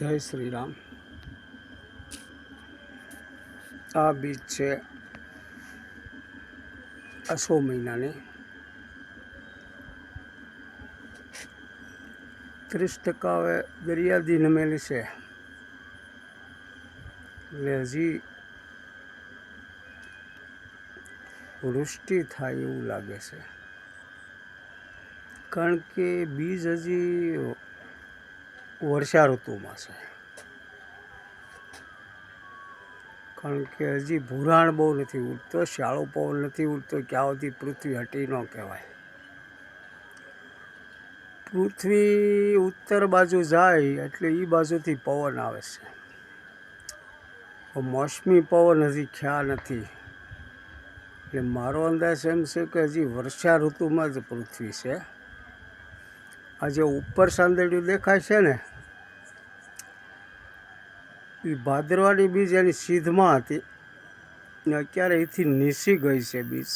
જય શ્રી રામ આ બીચ છે અસો મહિનાની. ત્રીસ ટકા હવે દરિયાદી નમેલી છે. એટલે હજી વૃષ્ટિ થાય એવું લાગે છે. કારણ કે બીજ હજી વર્ષા ઋતુમાં છે. કારણ કે હજી ભૂરાણ બહુ નથી ઉડતો શાળો પવન નથી ઉડતો, ક્યાં સુધી પૃથ્વી હટી ન કહેવાય. પૃથ્વી ઉત્તર બાજુ જાય એટલે એ બાજુથી પવન આવે છે. મોસમી પવન હજી ખ્યાલ નથી. એટલે મારો અંદાજ એમ છે કે હજી વર્ષા ઋતુમાં જ પૃથ્વી છે. આ જે ઉપર સાંદળ્યું દેખાય છે ને એ ભાદરવાની બીજ એની સીધમાં હતી. ને અત્યારે એથી નીસી ગઈ છે બીજ.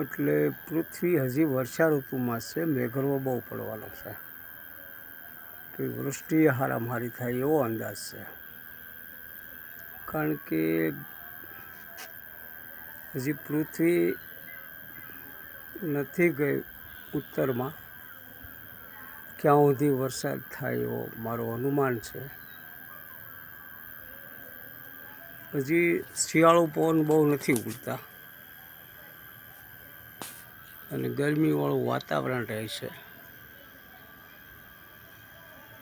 એટલે પૃથ્વી હજી વર્ષા ઋતુમાં છે, મેઘરવો બહુ પડવાનો છે. કે વૃષ્ટિ હારામારી થાય એવો અંદાજ છે. કારણ કે હજી પૃથ્વી નથી ગઈ ઉત્તરમાં. ક્યાં સુધી વરસાદ થાય એવો મારો અનુમાન છે. હજી શિયાળું પવન બહુ નથી ઉડતા. અને ગરમીવાળું વાતાવરણ રહે છે.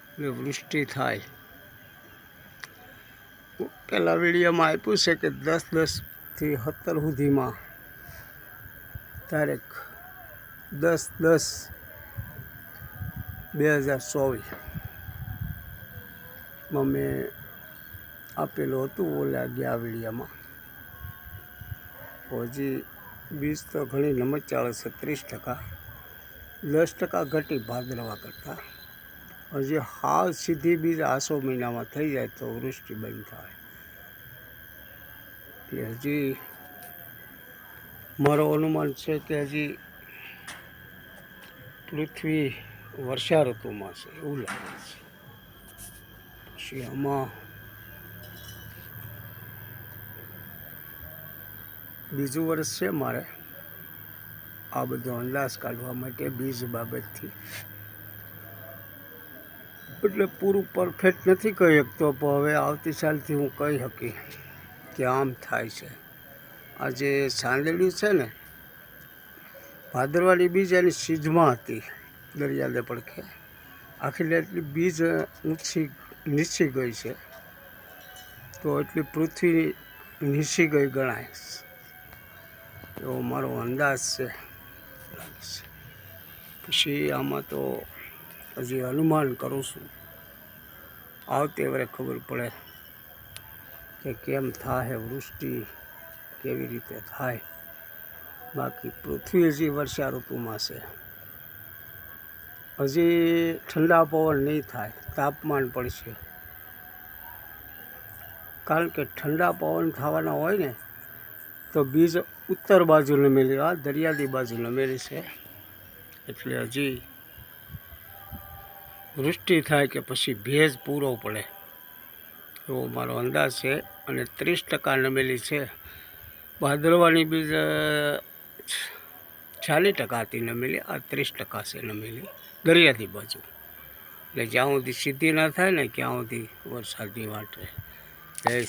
એટલે વૃષ્ટિ થાય. પહેલાં વિડીયોમાં આપ્યું છે કે દસ દસથી સત્તર સુધીમાં તારીખ દસ દસ બે હજાર ચોવીસમાં મેં આપેલું હતું ઓલા ગયા વિડીયામાં હજી બીજ તો ઘણી નમત ચાલે છે, ત્રીસ ટકા. દસ ટકા ઘટી ભાદરવા કરતાં. હજી હાલ સીધી બીજ આસો મહિનામાં થઈ જાય તો વૃષ્ટિ બંધ થાય. એટલે હજી મારો અનુમાન છે કે હજી પૃથ્વી વર્ષા ઋતુમાં છે, એવું લાગે છે. પછી આમાં બીજું વર્ષ છે મારે. આ બધો અંદાજ કાઢવા માટે બીજ બાબતથી. એટલે પૂરું પરફેક્ટ નથી કહી શકતો પણ હવે આવતી સાલથી હું કહી શકી કે આમ થાય છે. આ જે સાંદળ્યું છે ને, ભાદરવાની બીજ એની સીધમાં હતી દરિયાદે પડખે. આખી એટલી બીજ ઊંચી નીચી ગઈ છે. તો એટલી પૃથ્વી નીચી ગઈ ગણાય. એવો મારો અંદાજ છે. પછી આમાં તો હજી અનુમાન કરું છું. આવતી વરે ખબર પડે કે કેમ થાય વૃષ્ટિ, કેવી રીતે થાય. બાકી પૃથ્વી હજી વર્ષા ઋતુમાં છે. હજી ઠંડા પવન નહીં થાય, તાપમાન પડશે કારણ કે ઠંડા પવન થવાના હોય ને, તો બીજ ઉત્તર બાજુ નમેલી આ દરિયાદી બાજુ નમેલી છે. એટલે હજી વૃષ્ટિ થાય કે પછી ભેજ પૂરો પડે એવો મારો અંદાજ છે. અને ત્રીસ ટકા નમેલી છે. ભાદરવાની બીજ ચાલીસ ટકા હતી નમેલી આ ત્રીસ ટકા છે નમેલી દરિયાથી બાજુ. એટલે જ્યાં સુધી સીધી ના થાય ને, ત્યાં સુધી વરસાદની વાટ જય